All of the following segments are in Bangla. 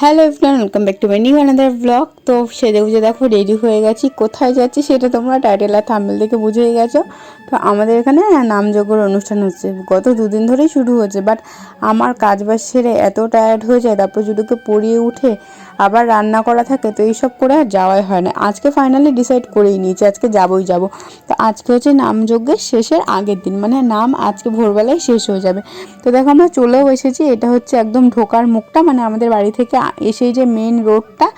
Hello everyone welcome back to my new another blog তো সেজে গুজে দেখো রেডি হয়ে গেছি। কোথায় যাচ্ছি সেটা তোমরা টাইটেল আর থাম্বেল দেখে বুঝেই গেছো। তো আমাদের এখানে নামযজ্ঞর অনুষ্ঠান হচ্ছে। গত দুদিন ধরেই শুরু হয়েছে বাট আমার কাজ বাজ সেরে এত টায়ার্ড হয়ে যায়, তারপর জুডুকে পড়িয়ে উঠে আবার রান্না করা থাকে, তো এইসব করে আর যাওয়াই হয় না। আজকে ফাইনালি ডিসাইড করেই নিয়েছি, আজকে যাবই যাব। তো আজকে হচ্ছে নামযজ্ঞের শেষের আগের দিন মানে নাম আজকে ভোরবেলায় শেষ হয়ে যাবে। তো দেখো আমরা চলেও এসেছি, এটা হচ্ছে একদম ঢোকার মুখটা মানে আমাদের বাড়ি থেকে আ- এসেই যে মেন রোডটা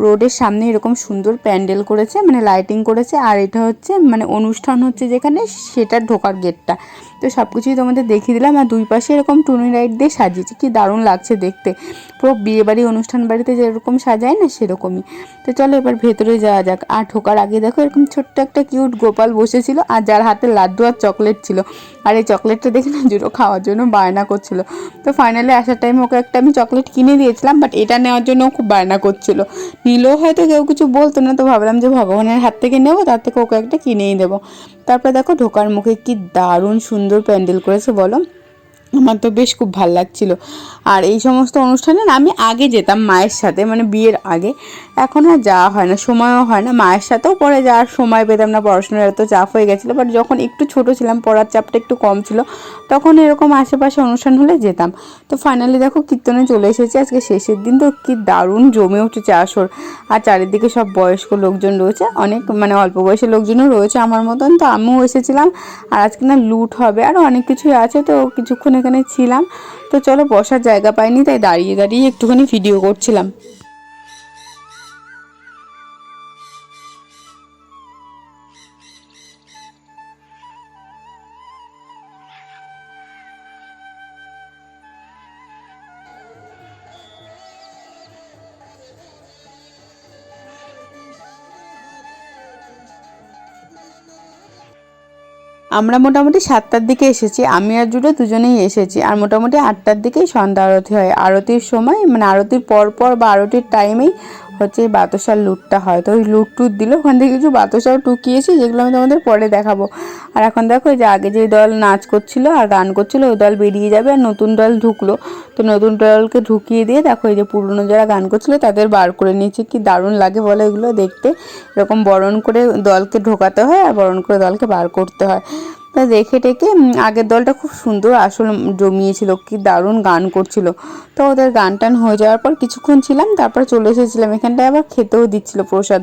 রোডের সামনে এরকম সুন্দর প্যান্ডেল করেছে মানে লাইটিং করেছে, আর এটা হচ্ছে মানে অনুষ্ঠান হচ্ছে যেখানে সেটার ঢোকার গেটটা তো সব কিছুই তোমাদের দেখিয়ে দিলাম, আর দুই পাশে এরকম টুনি লাইট দিয়ে সাজিয়েছে। কি দারুণ লাগছে দেখতে। পুরো বিয়েবাড়ি, অনুষ্ঠান বাড়িতে যেরকম সাজায় না সেরকমই। তো চলো এবার ভেতরে যাওয়া যাক। আর ঢোকার আগে দেখো, এরকম ছোট্ট একটা কিউট গোপাল বসেছিল, আর যার হাতে লাড্ডু আর চকলেট ছিল। আর এই চকলেটটা দেখে না জুটো খাওয়ার জন্য বায়না করছিল। তো ফাইনালি আসার টাইম ওকে একটা আমি চকলেট কিনে দিয়েছিলাম বাট এটা নেওয়ার জন্য খুব বায়না করছিল। নিলেও হয়তো কেউ কিছু বলতো না, তো ভাবলাম যে ভগবানের হাত থেকে নেব, তার থেকে ওকে একটা কিনেই দেবো। তারপরে দেখো ঢোকার মুখে কি দারুণ সুন্দর প্যান্ডেল করেছে বলো? আমার তো বেশ খুব ভালো লাগছিল। আর এই সমস্ত অনুষ্ঠানে আমি আগে যেতাম মায়ের সাথে মানে বিয়ের আগে। এখন আর যাওয়া হয় না, সময়ও হয় না। মায়ের সাথেও পরে যাওয়ার সময় পেতাম না, পড়াশোনার এত চাপ হয়ে গেছিল। বাট যখন একটু ছোট ছিলাম, পড়ার চাপটা একটু কম ছিল, তখন এরকম আশেপাশে অনুষ্ঠান হলে যেতাম। তো ফাইনালি দেখো কীর্তনে চলে এসেছি আজকে শেষের দিন। তো কি দারুণ জমে উঠেছে আসর আর চারিদিকে সব বয়স্ক লোকজন রয়েছে। অনেক মানে অল্প বয়সের লোকজনও রয়েছে আমার মতন। তো আমিও এসেছিলাম। আর আজকে না লুট হবে। আরও অনেক কিছুই আছে। তো কিছুক্ষণ এখানে ছিলাম। তো চলো বসার জায়গা পাইনি, তাই দাঁড়িয়ে দাঁড়িয়ে একটুখানি ভিডিও করছিলাম। আমরা মোটামুটি সাতটার দিকে এসেছি, আমি আর জুটো দুজনেই এসেছি, আর মোটামুটি আটটার দিকেই সন্ধ্যা আরতি হয়। আরতির সময় মানে আরতির পর পর বা আরতির টাইমেই হচ্ছে এই বাতাসার লুটটা হয়। তো ওই লুট টুট দিল ওখান থেকে কিছু বাতাসাও টুকিয়েছি, যেগুলো আমি তোমাদের পরে দেখাবো। আর এখন দেখো যে আগে যে দল নাচ করছিল আর গান করছিল ওই দল বেরিয়ে যাবে আর নতুন দল ঢুকলো। তো নতুন দলকে ঢুকিয়ে দিয়ে দেখো এই যে পুরনো যারা গান করছিল, তাদের বার করে নিয়েছে। কি দারুণ লাগে বলে এগুলো দেখতে। এরকম বরণ করে দলকে ঢোকাতে হয় আর বরণ করে দলকে বার করতে হয়। তা দেখে টেকে আগের দলটা খুব সুন্দর আসলে জমিয়েছিল, কি দারুণ গান করছিল। তো ওদের গান টান হয়ে যাওয়ার পর কিছুক্ষণ ছিলাম, তারপর চলে এসেছিলাম। এখানটায় আবার খেতেও দিচ্ছিল প্রসাদ।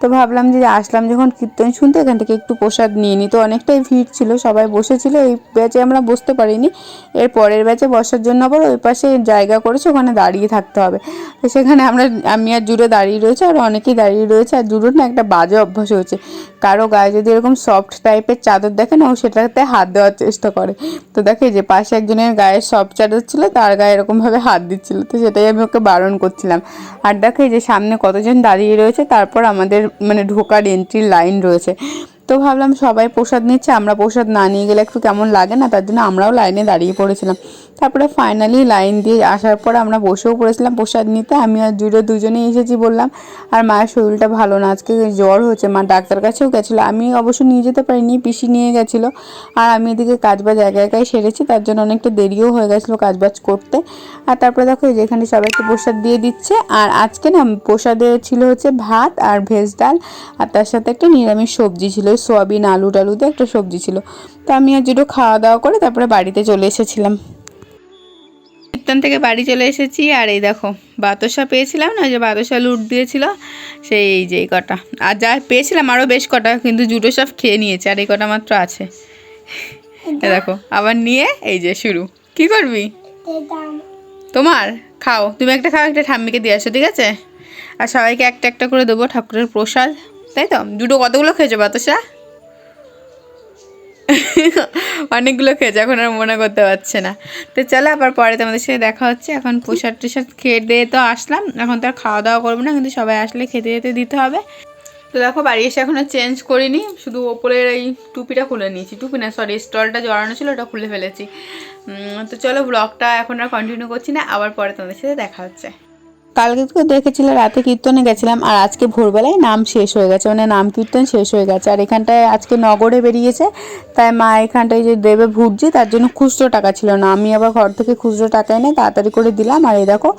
তো ভাবলাম যে আসলাম যখন কীর্তন শুনতে, এখান থেকে একটু প্রসাদ নিয়ে নিই তো অনেকটাই ভিড় ছিল, সবাই বসেছিল। এই ব্যাচে আমরা বসতে পারিনি। এর পরের ব্যাচে বসার জন্য আবার ওই পাশে জায়গা করেছে, ওখানে দাঁড়িয়ে থাকতে হবে। তো সেখানে আমরা, আমি আর জুড়ে দাঁড়িয়ে রয়েছে, আর অনেকেই দাঁড়িয়ে রয়েছে। আর জুড়োর না একটা বাজে অভ্যাস হয়েছে। কারও গায়ে যদি এরকম সফট টাইপের চাদর দেখে না ও সেটাতে হাত দেওয়ার চেষ্টা করে। তো দেখে যে পাশে একজনের গায়ে সব চাদর ছিল, তার গায়ে এরকমভাবে হাত দিচ্ছিল। তো সেটাই আমি ওকে বারণ করছিলাম। আর দেখে যে সামনে কতজন দাঁড়িয়ে রয়েছে, তারপর আমাদের মানে ঢোকার এন্ট্রির লাইন রয়েছে। তো ভাবলাম সবাই প্রসাদ নিচ্ছে, আমরা প্রসাদ না নিয়ে গেলে একটু কেমন লাগে না? তার জন্য আমরাও লাইনে দাঁড়িয়ে পড়েছিলাম। তারপরে ফাইনালি লাইন দিয়ে আসার পর আমরা বসেও পড়েছিলাম প্রসাদ নিতে। আমি আর জুড়ে দুজনেই এসেছি বললাম, আর মায়ের শরীরটা ভালো না, আজকে জ্বর হচ্ছে। মা ডাক্তার কাছেও গেছিল। আমি অবশ্য নিয়ে যেতে পারিনি, পিসি নিয়ে গেছিল। আর আমি এদিকে কাজবাজ একা একাই সেরেছি, তার জন্য অনেকটা দেরিও হয়ে গেছিল কাজবাজ করতে। আর তারপরে দেখো এই যে এখানে সবাইকে প্রসাদ দিয়ে দিচ্ছে। আর আজকে না প্রসাদে ছিল হচ্ছে ভাত আর ভেজ ডাল, আর তার সাথে একটা নিরামিষ সবজি ছিল। ওই সোয়াবিন, আলু টালু দিয়ে একটা সবজি ছিল। তো আমি আর দুটো খাওয়া দাওয়া করে তারপরে বাড়িতে চলে এসেছিলাম। কীর্তন থেকে বাড়ি চলে এসেছি আর এই দেখো, বাতাসা পেয়েছিলাম না যে বাতাসা লুট দিয়েছিল, সেই এই যে এই কটা। আর যা পেয়েছিলাম আরও বেশ কটা, কিন্তু জুটো সব খেয়ে নিয়েছে, আর এই কটা মাত্র আছে। দেখো, আবার নিয়ে এই যে শুরু। কি করবি? তোমার? খাও। তুমি একটা খাও, একটা ঠাম্মিকে দিয়ে আসো, ঠিক আছে? আর সবাইকে একটা একটা করে দেবো, ঠাকুরের প্রসাদ। তাই তো? দুটো কতগুলো খেয়েছো বাতাসা? অনেকগুলো খেয়েছে, এখন আর মনে করতে পারছে না। তো চলো আবার পরে তোমাদের সাথে দেখা হচ্ছে। এখন প্রসাদ টুসাদ খেয়ে দিয়ে তো আসলাম। এখন তো আর খাওয়া দাওয়া করব না, কিন্তু সবাই আসলে খেতে যেতে দিতে হবে। তো দেখো, বাড়ি এসে এখনও চেঞ্জ করিনি। শুধু ওপরের এই টুপিটা খুলে নিয়েছি। টুপি না সরি স্টলটা জড়ানো ছিল, ওটা খুলে ফেলেছি। তো চলো ব্লগটা এখন আর কন্টিনিউ করছি না। আবার পরে তোমাদের সাথে দেখা হচ্ছে। কালকে তো দেখেছিলে, রাতে কীর্তনে গেছিলাম, আর আজকে ভোরবেলায় নাম শেষ হয়ে গেছে মানে নাম কীর্তন শেষ হয়ে গেছে, আর এখানটায় আজকে নগরে বেরিয়েছে, তাই মা এখানটায় যে দেবে ভুটজি, তার জন্য খুচরো টাকা ছিল না, আমি আবার ঘর থেকে খুচরো টাকা এনে তাড়াতাড়ি করে দিলাম, আর এই দেখো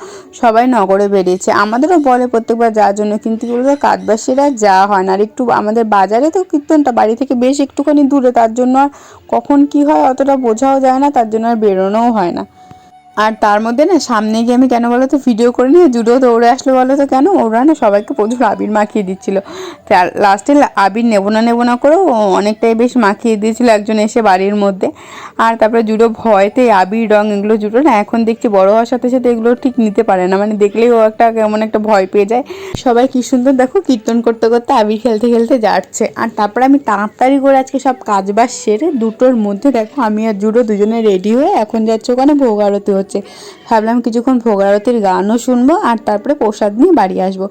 সবাই নগরে বেরিয়েছে, আমাদেরও বলে প্রত্যেকবার যাওয়ার জন্য, কিন্তু এগুলো কাঠবাসীরা যাওয়া হয় না, আর একটু আমাদের বাজারে তো কীর্তনটা বাড়ি থেকে বেশ একটুখানি দূরে, তার জন্য আর কখন কি হয় অতটা বোঝাও যায় না, তার জন্য আর বেরোনোও হয় না। আর তার মধ্যে না, সামনে গিয়ে আমি কেন বলো তো ভিডিও করে নিয়ে জুডো দৌড়ে আসলো বলো তো কেন? ওরা না সবাইকে প্রচুর আবির মাখিয়ে দিচ্ছিল। লাস্টে আবির নেব না নেব না করেও অনেকটাই বেশ মাখিয়ে দিয়েছিল একজন এসে বাড়ির মধ্যে। আর তারপরে জুডো ভয়তে আবির, রং এগুলো জুডো না এখন দেখছি বড় হওয়ার সাথে সাথে এগুলো ঠিক নিতে পারে না। মানে দেখলেই ও একটা কেমন একটা ভয় পেয়ে যায়। সবাই কি সুন্দর দেখো, কীর্তন করতে করতে আবির খেলতে খেলতে যাচ্ছে। আর তারপরে আমি তাড়াতাড়ি করে আজকে সব কাজ বাজ সেরে দুটোর মধ্যে দেখো, আমি আর জুডো দুজনে রেডি হয়ে এখন যাচ্ছে ওখানে ভোগ আরতি হচ্ছে। হচ্ছে। ভাবলাম কিছুক্ষণ ভোগ আরতির গানও শুনব আর তারপরে প্রসাদ নিয়ে বাড়ি আসব।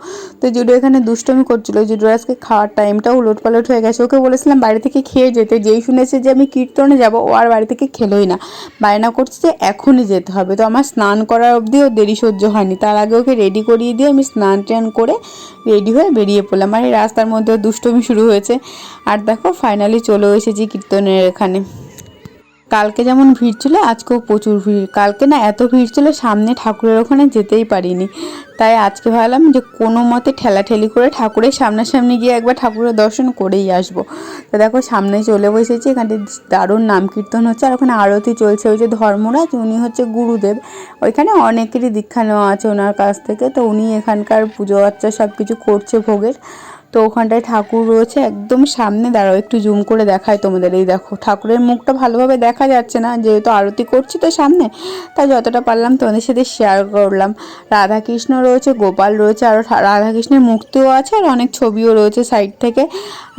তো জুডো এখানে দুষ্টমি করছিল। জুডোর আজকে খাওয়ার টাইমটাও উলট পালট হয়ে গেছে। ওকে বলেছিলাম বাড়ি থেকে খেয়ে যেতে। যেই শুনেছে যে আমি কীর্তনে যাব, ও আর বাড়ি থেকে খেলোই না। বায়না করছে যে এখনই যেতে হবে। তো আমার স্নান করার অবধিও দেরি সহ্য হয়নি। তার আগে ওকে রেডি করিয়ে দিয়ে আমি স্নান টান করে রেডি হয়ে বেরিয়ে পড়লাম। আর এই রাস্তার মধ্যে দুষ্টমি শুরু হয়েছে। আর দেখো ফাইনালি চলে এসেছি কীর্তনের এখানে। কালকে যেমন ভিড় ছিল, আজকেও প্রচুর ভিড়। কালকে না এত ভিড় ছিল, সামনে ঠাকুরের ওখানে যেতেই পারিনি। তাই আজকে ভাবলাম যে কোনো মতে ঠেলাঠেলি করে ঠাকুরের সামনাসামনি গিয়ে একবার ঠাকুরের দর্শন করেই আসব। তো দেখো, সামনে চলে বসেছি, এখানে দারুণ নাম কীর্তন হচ্ছে, আর ওখানে আরতি চলছে। ওই যে ধর্মরাজ, উনি হচ্ছে গুরুদেব। ওইখানে অনেকেরই দীক্ষা নেওয়া আছে ওনার কাছ থেকে। তো উনি এখানকার পুজো আর্চা সব কিছু করছে ভোগের। তো ওখানটায় ঠাকুর রয়েছে, একদম সামনে দাঁড়াও, একটু জুম করে দেখায় তোমাদের, এই দেখো, ঠাকুরের মুখটা ভালোভাবে দেখা যাচ্ছে না, যেহেতু আরতি করছি তো সামনে তাই যতটা পারলাম তোমাদের সাথে শেয়ার করলাম। রাধাকৃষ্ণ রয়েছে, গোপাল রয়েছে, আর রাধাকৃষ্ণের মূর্তিও আছে, আর অনেক ছবিও রয়েছে সাইড থেকে।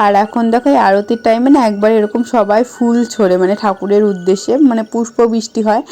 আর এখন দেখো, এই আরতির টাইমে না একবার এরকম সবাই ফুল ছড়ে মানে ঠাকুরের উদ্দেশ্যে মানে পুষ্প বৃষ্টি হয়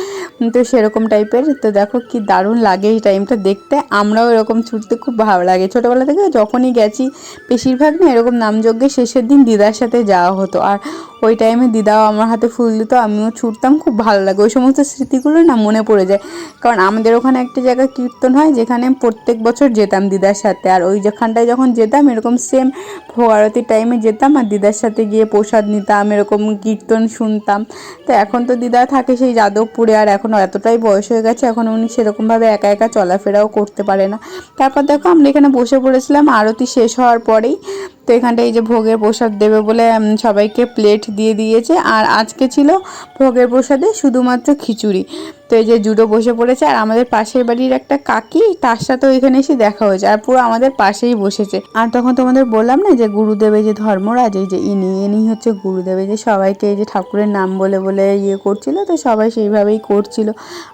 তো সেরকম টাইপের তো দেখো কি দারুণ লাগে এই টাইমটা দেখতে। আমরাও এরকম ছুটতে খুব ভালো লাগে। ছোটোবেলা থেকে যখনই গেছি বেশিরভাগ না এরকম নামযজ্ঞের শেষের দিন দিদার সাথে যাওয়া হতো। আর ওই টাইমে দিদাও আমার হাতে ফুল দিত, আমিও ছুটতাম, খুব ভালো লাগে। ওই সমস্ত স্মৃতিগুলো না মনে পড়ে যায়। কারণ আমাদের ওখানে একটা জায়গায় কীর্তন হয়, যেখানে প্রত্যেক বছর যেতাম দিদার সাথে। আর ওই যেখানটায় যখন যেতাম, এরকম সেম ভোগ আরতির টাইমে যেতাম আর দিদার সাথে গিয়ে প্রসাদ নিতাম, এরকম কীর্তন শুনতাম। তো এখন তো দিদা থাকে সেই যাদবপুরে, আর এখন এতটাই বয়স হয়ে গেছে, এখন উনি সেরকমভাবে একা একা চলাফেরাও করতে পারে না। তারপর দেখো আমরা এখানে বসে পড়েছিলাম, আরতি শেষ হওয়ার পরেই তো এখানটায় এই যে ভোগের প্রসাদ দেবে বলে সবাইকে প্লেট দিয়ে দিয়েছে। আর আজকে ছিল ভোগের প্রসাদে শুধুমাত্র খিচুড়ি। তো এই যে জুডো বসে পড়েছে, আর আমাদের পাশের বাড়ির একটা কাকি, তার সাথেও এখানে এসে দেখা হয়েছে, আর পুরো আমাদের পাশেই বসেছে। আর তখন তোমাদের বললাম না যে গুরুদেব এই যে ধর্মরাজ, এই যে ইনি ইনি হচ্ছে গুরুদেব, এই যে সবাইকে এই যে ঠাকুরের নাম বলে বলে ইয়ে করছিল, তো সবাই সেইভাবেই করছিল।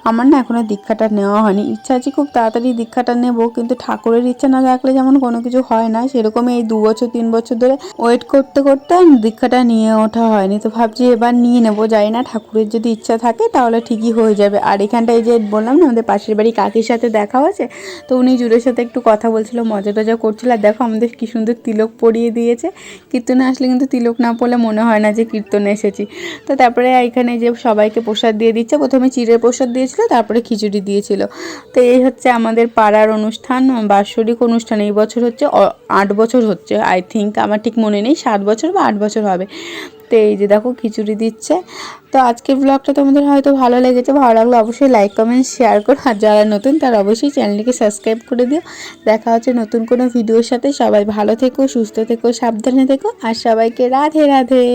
আমার না এখনও দীক্ষাটা নেওয়া হয়নি। ইচ্ছা আছে খুব তাড়াতাড়ি দীক্ষাটা নেব, কিন্তু ঠাকুরের ইচ্ছা না থাকলে যেমন কোনো কিছু হয় না, সেরকমই এই দু বছর তিন বছর ধরে ওয়েট করতে করতে দীক্ষাটা নিয়ে ওঠা হয়নি। তো ভাবছি এবার নিয়ে নেব যাই না, ঠাকুরের যদি ইচ্ছা থাকে তাহলে ঠিকই হয়ে যাবে। আর এখানটায় যে বললাম না, আমাদের পাশের বাড়ি কাকির সাথে দেখা হয়েছে, তো উনি জুড়ের সাথে একটু কথা বলছিল, মজা টজা করছিল। আর দেখো আমাদের কী সুন্দর তিলক পরিয়ে দিয়েছে। কীর্তনে আসলে কিন্তু তিলক না পড়লে মনে হয় না যে কীর্তনে এসেছি। তো তারপরে এখানে যে সবাইকে প্রসাদ দিয়ে দিচ্ছে, প্রথমে চিড়ের প্রসাদ দিয়েছিল, তারপরে খিচুড়ি দিয়েছিল। তো এই হচ্ছে আমাদের পাড়ার অনুষ্ঠান, বাৎসরিক অনুষ্ঠান। এই বছর হচ্ছে আট বছর হচ্ছে, আই থিঙ্ক আমার ঠিক মনে নেই, সাত বছর বা আট বছর হবে। তো এই যে দেখো খিচুড়ি দিচ্ছে। তো আজকের ব্লগটা তোমাদের হয়তো ভালো লেগেছে, ভালো লাগলে অবশ্যই লাইক কমেন্ট শেয়ার করো। আর যারা নতুন তারা অবশ্যই চ্যানেলটিকে সাবস্ক্রাইব করে দিও। দেখা হচ্ছে নতুন কোনো ভিডিওর সাথে। সবাই ভালো থেকো, সুস্থ থেকো, সাবধানে থেকো। আর সবাইকে রাধে রাধে।